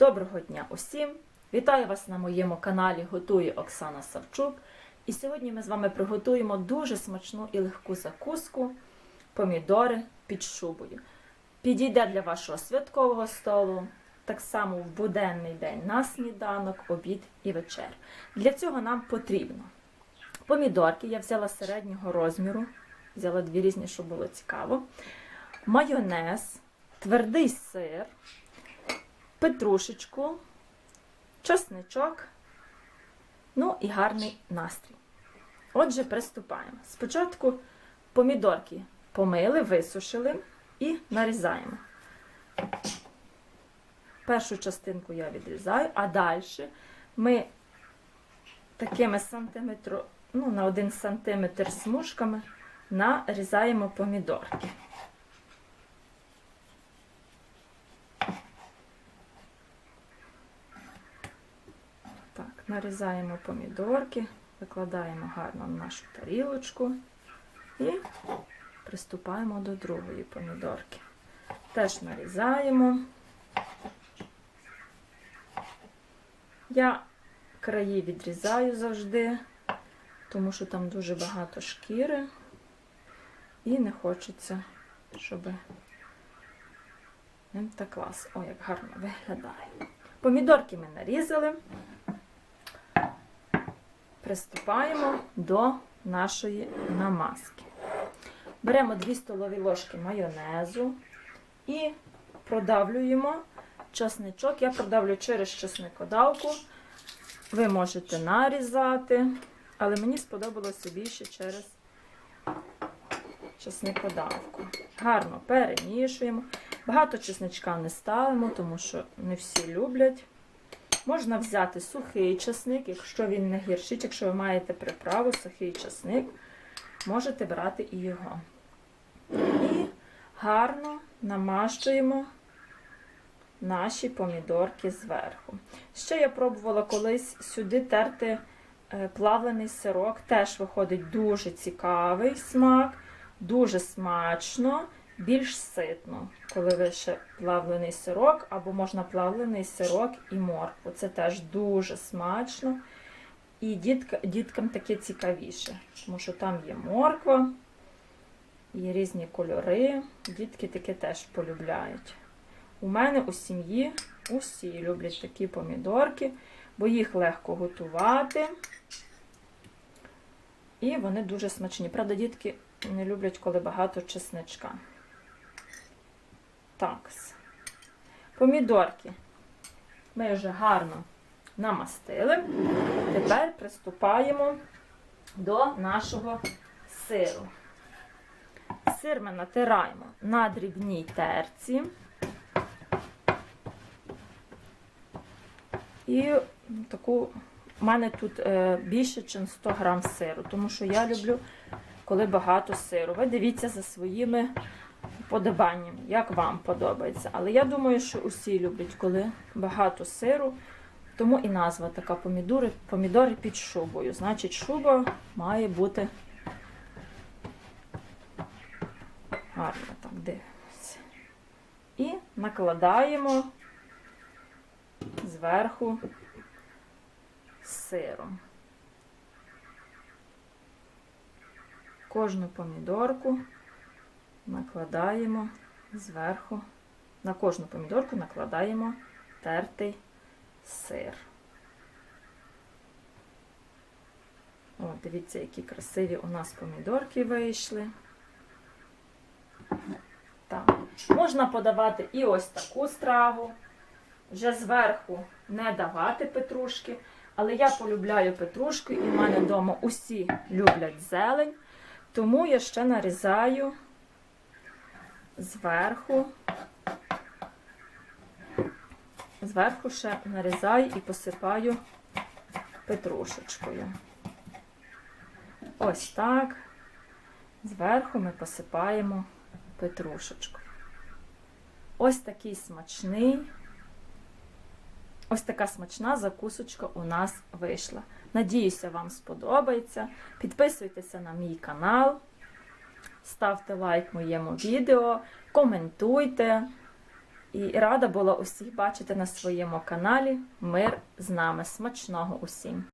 Доброго дня усім! Вітаю вас на моєму каналі Готує Оксана Савчук. І сьогодні ми з вами приготуємо дуже смачну і легку закуску помідори під шубою. Підійде для вашого святкового столу, так само в буденний день на сніданок, обід і вечер. Для цього нам потрібно помідорки, я взяла середнього розміру, взяла дві різні, щоб було цікаво, майонез, твердий сир петрушечку, чесничок, ну і гарний настрій. Отже, приступаємо. Спочатку помідорки помили, висушили і нарізаємо. Першу частинку я відрізаю, а далі ми такими сантиметро, ну, на 1 сантиметр смужками нарізаємо помідорки. Так, нарізаємо помідорки, викладаємо гарно в нашу тарілочку і приступаємо до другої помідорки. Теж нарізаємо. Я краї відрізаю завжди, тому що там дуже багато шкіри і не хочеться, щоб ним так клас. О, як гарно виглядає. Помідорки ми нарізали. Приступаємо до нашої намазки. Беремо 2 столові ложки майонезу і продавлюємо часничок. Я продавлю через чесникодавку. Ви можете нарізати, але мені сподобалося більше через чесникодавку. Гарно перемішуємо. Багато чесничка не ставимо, тому що не всі люблять. Можна взяти сухий часник, якщо він не гіршить, якщо ви маєте приправу, сухий часник, можете брати і його. І гарно намащуємо наші помідорки зверху. Ще я пробувала колись сюди терти е, плавлений сирок, теж виходить дуже цікавий смак, дуже смачно більш ситно, коли ви плавлений сирок, або можна плавлений сирок і моркву. Це теж дуже смачно. І дітка, діткам таке цікавіше, тому що там є морква, є різні кольори. Дітки таке теж полюбляють. У мене у сім'ї усі люблять такі помідорки, бо їх легко готувати. І вони дуже смачні. Правда, дітки не люблять, коли багато чесничка. Так. Помідорки ми вже гарно намастили. Тепер приступаємо до нашого сиру. Сир ми натираємо на дрібній терці. І таку, у мене тут е, більше, ніж 100 грам сиру, тому що я люблю, коли багато сиру. Ви дивіться за своїми подобанням, як вам подобається. Але я думаю, що усі люблять, коли багато сиру. Тому і назва така помідори, помідори під шубою. Значить, шуба має бути гарно так дивимося. І накладаємо зверху сиром. Кожну помідорку накладаємо зверху, на кожну помідорку накладаємо тертий сир. О, дивіться, які красиві у нас помідорки вийшли. Так. Можна подавати і ось таку страву. Вже зверху не давати петрушки, але я полюбляю петрушку, і в мене вдома усі люблять зелень, тому я ще нарізаю зверху, зверху ще нарізаю і посипаю петрушечкою. Ось так. Зверху ми посипаємо петрушечку. Ось такий смачний, ось така смачна закусочка у нас вийшла. Надіюся, вам сподобається. Підписуйтеся на мій канал. Ставте лайк моєму відео, коментуйте. І рада була усіх бачити на своєму каналі. Мир з нами. Смачного усім!